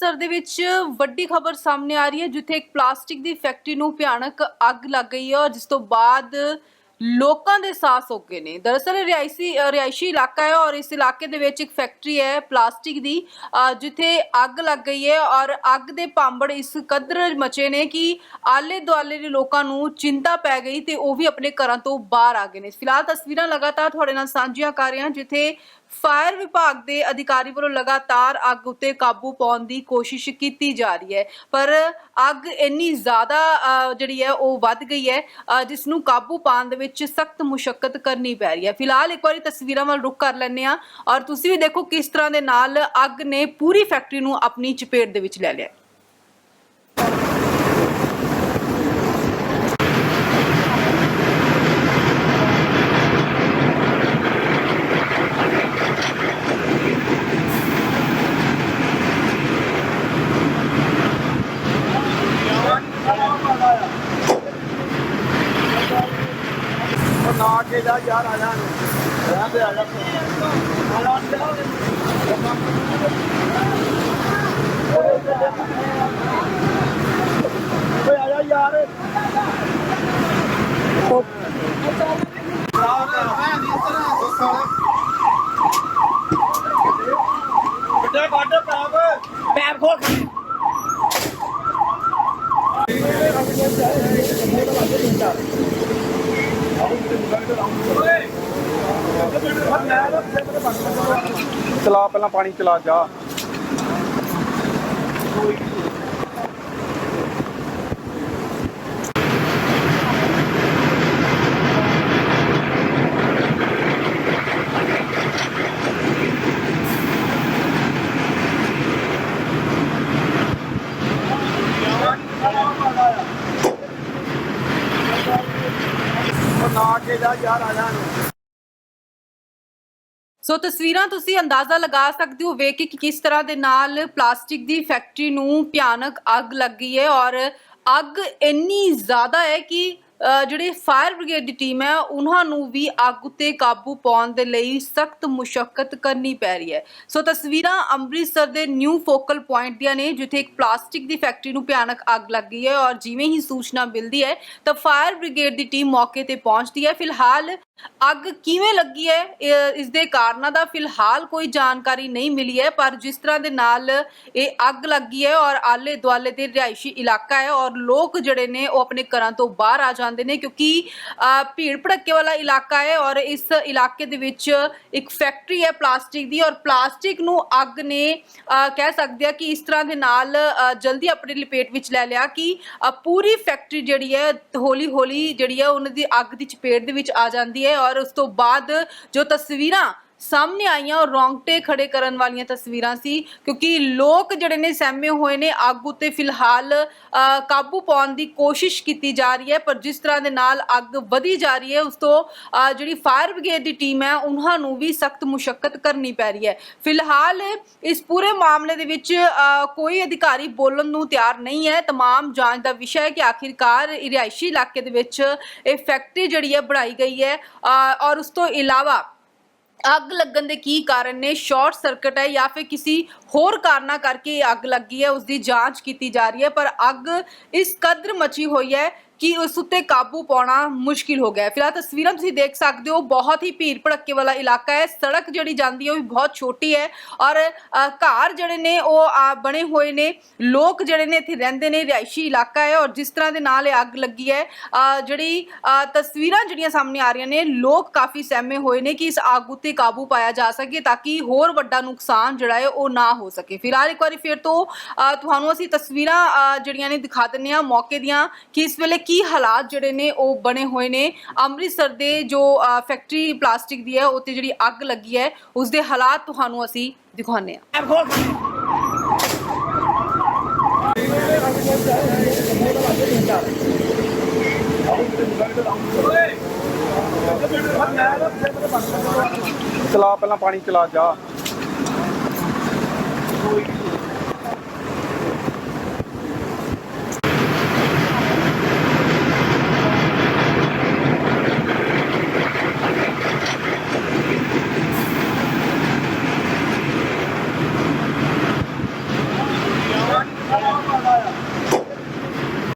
ਅੰਮ੍ਰਿਤਸਰ ਦੇ ਵਿੱਚ ਵੱਡੀ ਖਬਰ ਸਾਹਮਣੇ ਆ ਰਹੀ ਹੈ, ਜਿੱਥੇ ਇੱਕ ਪਲਾਸਟਿਕ ਦੀ ਫੈਕਟਰੀ ਨੂੰ ਭਿਆਨਕ ਅੱਗ ਲੱਗ ਗਈ ਹੈ ਔਰ ਜਿਸ ਤੋਂ ਬਾਅਦ ਲੋਕਾਂ ਦੇ ਸਾਹ ਸੁੱਕ ਗਏ ਨੇ। ਦਰਅਸਲ ਇਹ ਰਿਹਾਇਸ਼ੀ ਇਲਾਕਾ ਹੈ ਔਰ ਇਸ ਇਲਾਕੇ ਦੇ ਵਿੱਚ ਇੱਕ ਫੈਕਟਰੀ ਹੈ ਪਲਾਸਟਿਕ ਦੀ ਜਿੱਥੇ ਅੱਗ ਲੱਗ ਗਈ ਹੈ ਔਰ ਅੱਗ ਦੇ ਭਾਂਬੜ ਇਸ ਕਦਰ ਮਚੇ ਨੇ ਕਿ ਆਲੇ ਦੁਆਲੇ ਦੇ ਲੋਕਾਂ ਨੂੰ ਚਿੰਤਾ ਪੈ ਗਈ ਤੇ ਉਹ ਵੀ ਆਪਣੇ ਘਰਾਂ ਤੋਂ ਬਾਹਰ ਆ ਗਏ ਨੇ। ਫਿਲਹਾਲ ਤਸਵੀਰਾਂ ਲਗਾਤਾਰ ਤੁਹਾਡੇ ਨਾਲ ਸਾਂਝੀਆਂ ਕਰ ਰਹੇ ਹਾਂ, ਜਿੱਥੇ ਫਾਇਰ ਵਿਭਾਗ ਦੇ ਅਧਿਕਾਰੀ ਵੱਲੋਂ ਲਗਾਤਾਰ ਅੱਗ ਉੱਤੇ ਕਾਬੂ ਪਾਉਣ ਦੀ ਕੋਸ਼ਿਸ਼ ਕੀਤੀ ਜਾ ਰਹੀ ਹੈ। ਪਰ ਅੱਗ ਇੰਨੀ ਜ਼ਿਆਦਾ ਜਿਹੜੀ ਹੈ, ਉਹ ਵੱਧ ਗਈ ਹੈ ਜਿਸ ਨੂੰ ਕਾਬੂ ਪਾਉਣ ਦੇ ਵਿੱਚ ਸਖਤ ਮੁਸ਼ਕਲ ਕਰਨੀ ਪੈ ਰਹੀ ਹੈ। ਫਿਲਹਾਲ ਇੱਕ ਵਾਰੀ ਤਸਵੀਰਾਂ ਵੱਲ ਰੁਕ ਕਰ ਲੈਂਦੇ ਆ ਔਰ ਤੁਸੀਂ ਵੀ ਦੇਖੋ ਕਿਸ ਤਰ੍ਹਾਂ ਦੇ ਨਾਲ ਅੱਗ ਨੇ ਪੂਰੀ ਫੈਕਟਰੀ ਨੂੰ ਆਪਣੀ ਚਪੇਟ ਦੇ ਵਿੱਚ ਲੈ ਲਿਆ। ਨਾ ਕੇ ਜਾ ਯਾਰ ਆ ਜਾ ਰਹਿਣ ਦੇ ਆ ਜਾ ਆ ਜਾ ਓਏ ਆ ਜਾ ਯਾਰ ਉਹ ਬਿੱਟਾ ਕੱਢ ਪੈਪ ਪੈਪ ਖੋਲ ਚਲਾ ਪਹਿਲਾਂ ਪਾਣੀ ਚਲਾ ਜਾ। ਨਾ ਕੇ ਜਾ ਯਾਰ ਆ ਜਾ ਸੋ ਤਸਵੀਰਾਂ ਤੁਸੀਂ ਅੰਦਾਜ਼ਾ ਲਗਾ ਸਕਦੇ ਹੋ, ਵੇਖ ਕੇ ਕਿ ਕਿਸ ਤਰ੍ਹਾਂ ਦੇ ਨਾਲ ਪਲਾਸਟਿਕ ਦੀ ਫੈਕਟਰੀ ਨੂੰ ਭਿਆਨਕ ਅੱਗ ਲੱਗੀ ਹੈ ਔਰ ਅੱਗ ਇੰਨੀ ਜ਼ਿਆਦਾ ਹੈ ਕਿ ਜਿਹੜੇ ਫਾਇਰ ਬ੍ਰਿਗੇਡ ਦੀ ਟੀਮ ਹੈ, ਉਹਨਾਂ ਨੂੰ ਵੀ ਅੱਗ ਉੱਤੇ ਕਾਬੂ ਪਾਉਣ ਦੇ ਲਈ ਸਖਤ ਮੁਸ਼ਕਲ ਕਰਨੀ ਪੈ ਰਹੀ ਹੈ। ਸੋ ਤਸਵੀਰਾਂ ਅੰਮ੍ਰਿਤਸਰ ਦੇ ਨਿਊ ਫੋਕਲ ਪੁਆਇੰਟ ਦੀਆਂ ਨੇ, ਜਿੱਥੇ ਇੱਕ ਪਲਾਸਟਿਕ ਦੀ ਫੈਕਟਰੀ ਨੂੰ ਭਿਆਨਕ ਅੱਗ ਲੱਗ ਗਈ ਹੈ ਔਰ ਜਿਵੇਂ ਹੀ ਸੂਚਨਾ ਮਿਲਦੀ ਹੈ, ਤਾਂ ਫਾਇਰ ਬ੍ਰਿਗੇਡ ਦੀ ਟੀਮ ਮੌਕੇ ਤੇ ਪਹੁੰਚਦੀ ਹੈ। ਫਿਲਹਾਲ ਅੱਗ ਕਿਵੇਂ ਲੱਗੀ ਹੈ? ਇਹ- ਇਸ ਦੇ ਕਾਰਨਾਂ ਦਾ ਫਿਲਹਾਲ ਕੋਈ ਜਾਣਕਾਰੀ ਨਹੀਂ ਮਿਲੀ ਹੈ, ਪਰ ਜਿਸ ਤਰ੍ਹਾਂ ਦੇ ਨਾਲ ਇਹ ਅੱਗ ਲੱਗੀ ਹੈ ਔਰ ਆਲੇ ਦੁਆਲੇ ਦੇ ਰਿਹਾਇਸ਼ੀ ਇਲਾਕਾ ਹੈ ਔਰ ਲੋਕ ਜਿਹੜੇ ਨੇ ਉਹ ਆਪਣੇ ਘਰਾਂ ਤੋਂ ਬਾਹਰ ਆ ਜਾਂਦੇ ਨੇ ਕਿਉਂਕਿ ਭੀੜ ਭੜੱਕੇ ਵਾਲਾ ਇਲਾਕਾ ਹੈ ਔਰ ਇਸ ਇਲਾਕੇ ਦੇ ਵਿੱਚ ਇੱਕ ਫੈਕਟਰੀ ਹੈ ਪਲਾਸਟਿਕ ਦੀ ਔਰ ਪਲਾਸਟਿਕ ਨੂੰ ਅੱਗ ਨੇ ਕਹਿ ਸਕਦੇ ਆ ਕਿ ਇਸ ਤਰ੍ਹਾਂ ਦੇ ਨਾਲ ਜਲਦੀ ਆਪਣੀ ਲਪੇਟ ਵਿੱਚ ਲੈ ਲਿਆ ਕਿ ਪੂਰੀ ਫੈਕਟਰੀ ਜਿਹੜੀ ਹੈ ਹੌਲੀ ਹੌਲੀ ਜਿਹੜੀ ਹੈ, ਉਹਨਾਂ ਦੀ ਅੱਗ ਦੀ ਚਪੇਟ ਦੇ ਵਿੱਚ ਆ ਜਾਂਦੀ ਹੈ ਔਰ ਉਸ ਤੋਂ ਬਾਅਦ ਜੋ ਤਸਵੀਰਾਂ ਸਾਹਮਣੇ ਆਈਆਂ ਔਰ ਰੌਂਗਟੇ ਖੜੇ ਕਰਨ ਵਾਲੀਆਂ ਤਸਵੀਰਾਂ ਸੀ ਕਿਉਂਕਿ ਲੋਕ ਜਿਹੜੇ ਨੇ ਸਹਿਮੇ ਹੋਏ ਨੇ ਅੱਗ ਉੱਤੇ ਫਿਲਹਾਲ ਅ, ਕਾਬੂ ਪਾਉਣ ਦੀ ਕੋਸ਼ਿਸ਼ ਕੀਤੀ ਜਾ ਰਹੀ ਹੈ ਪਰ ਜਿਸ ਤਰ੍ਹਾਂ ਦੇ ਨਾਲ ਅੱਗ ਵਧੀ ਜਾ ਰਹੀ ਹੈ ਉਸ ਤੋਂ ਅ, ਜਿਹੜੀ ਫਾਇਰ ਬ੍ਰਿਗੇਡ ਦੀ ਟੀਮ ਹੈ ਉਹਨਾਂ ਨੂੰ ਵੀ ਸਖਤ ਮੁਸ਼ਕਲ ਕਰਨੀ ਪੈ ਰਹੀ ਹੈ ਫਿਲਹਾਲ ਇਸ ਪੂਰੇ ਮਾਮਲੇ ਦੇ ਵਿੱਚ ਅ, ਕੋਈ ਅਧਿਕਾਰੀ ਬੋਲਣ ਨੂੰ ਤਿਆਰ ਨਹੀਂ ਹੈ तमाम ਜਾਂਚ ਦਾ ਵਿਸ਼ਾ ਹੈ ਕਿ ਆਖਿਰਕਾਰ ਇਹ ਰਿਹਾਇਸ਼ੀ ਇਲਾਕੇ ਦੇ ਵਿੱਚ ਇਹ ਫੈਕਟਰੀ ਜਿਹੜੀ ਹੈ ਬਣਾਈ ਗਈ ਹੈ ਅ, ਔਰ ਉਸ ਤੋਂ ਇਲਾਵਾ ਅੱਗ ਲੱਗਣ ਦੇ ਕੀ ਕਾਰਨ ਨੇ? ਸ਼ਾਰਟ ਸਰਕਟ ਹੈ ਜਾਂ ਫਿਰ ਕਿਸੇ ਹੋਰ ਕਾਰਨਾਂ ਕਰਕੇ ਅੱਗ ਲੱਗੀ ਹੈ? ਉਸ ਦੀ ਜਾਂਚ ਕੀਤੀ ਜਾ ਰਹੀ ਹੈ, ਪਰ ਅੱਗ ਇਸ ਕਦਰ ਮਚੀ ਹੋਈ ਹੈ ਕਿ ਉਸ ਉੱਤੇ ਕਾਬੂ ਪਾਉਣਾ ਮੁਸ਼ਕਿਲ ਹੋ ਗਿਆ ਹੈ। ਫਿਲਹਾਲ ਤਸਵੀਰਾਂ ਤੁਸੀਂ ਦੇਖ ਸਕਦੇ ਹੋ ਬਹੁਤ ਹੀ ਭੀੜ ਭੜੱਕੇ ਵਾਲਾ ਇਲਾਕਾ ਹੈ। ਸੜਕ ਜਿਹੜੀ ਜਾਂਦੀ ਹੈ ਉਹ ਵੀ ਬਹੁਤ ਛੋਟੀ ਹੈ ਔਰ ਅ, ਘਰ ਜਿਹੜੇ ਨੇ ਉਹ ਅ, ਬਣੇ ਹੋਏ ਨੇ। ਲੋਕ ਜਿਹੜੇ ਨੇ ਇੱਥੇ ਰਹਿੰਦੇ ਨੇ ਰਿਹਾਇਸ਼ੀ ਇਲਾਕਾ ਹੈ ਔਰ ਜਿਸ ਤਰ੍ਹਾਂ ਦੇ ਨਾਲ ਇਹ ਅੱਗ ਲੱਗੀ ਹੈ ਅ, ਜਿਹੜੀ ਅ, ਤਸਵੀਰਾਂ ਜਿਹੜੀਆਂ ਸਾਹਮਣੇ ਆ ਰਹੀਆਂ ਨੇ ਲੋਕ ਕਾਫੀ ਸਹਿਮੇ ਹੋਏ ਨੇ ਕਿ ਇਸ ਅੱਗ ਉੱਤੇ ਕਾਬੂ ਪਾਇਆ ਜਾ ਸਕੇ ਤਾਂ ਕਿ ਹੋਰ ਵੱਡਾ ਨੁਕਸਾਨ ਜਿਹੜਾ ਹੈ ਉਹ ਨਾ ਹੋ ਸਕੇ। ਫਿਲਹਾਲ ਇੱਕ ਵਾਰੀ ਫਿਰ ਤੋਂ ਅ, ਤੁਹਾਨੂੰ ਅਸੀਂ ਤਸਵੀਰਾਂ ਅ, ਜਿਹੜੀਆਂ ਨੇ ਦਿਖਾ ਦਿੰਨੇ ਆ ਮੌਕੇ ਦੀਆਂ ਕਿ ਇਸ ਵੇਲੇ ਕੀ ਹਾਲਾਤ ਜਿਹੜੇ ਨੇ ਉਹ ਬਣੇ ਹੋਏ ਨੇ? ਅੰਮ੍ਰਿਤਸਰ ਦੇ ਜੋ ਫੈਕਟਰੀ ਪਲਾਸਟਿਕ ਦੀ ਹੈ ਉੱਤੇ ਜਿਹੜੀ ਅੱਗ ਲੱਗੀ ਹੈ, ਉਸ ਦੇ ਹਾਲਾਤ ਤੁਹਾਨੂੰ ਅਸੀਂ ਦਿਖਾਉਂਦੇ ਆ ਚਲਾ, ਪਹਿਲਾਂ ਪਾਣੀ ਚਲਾ, ਜਾ।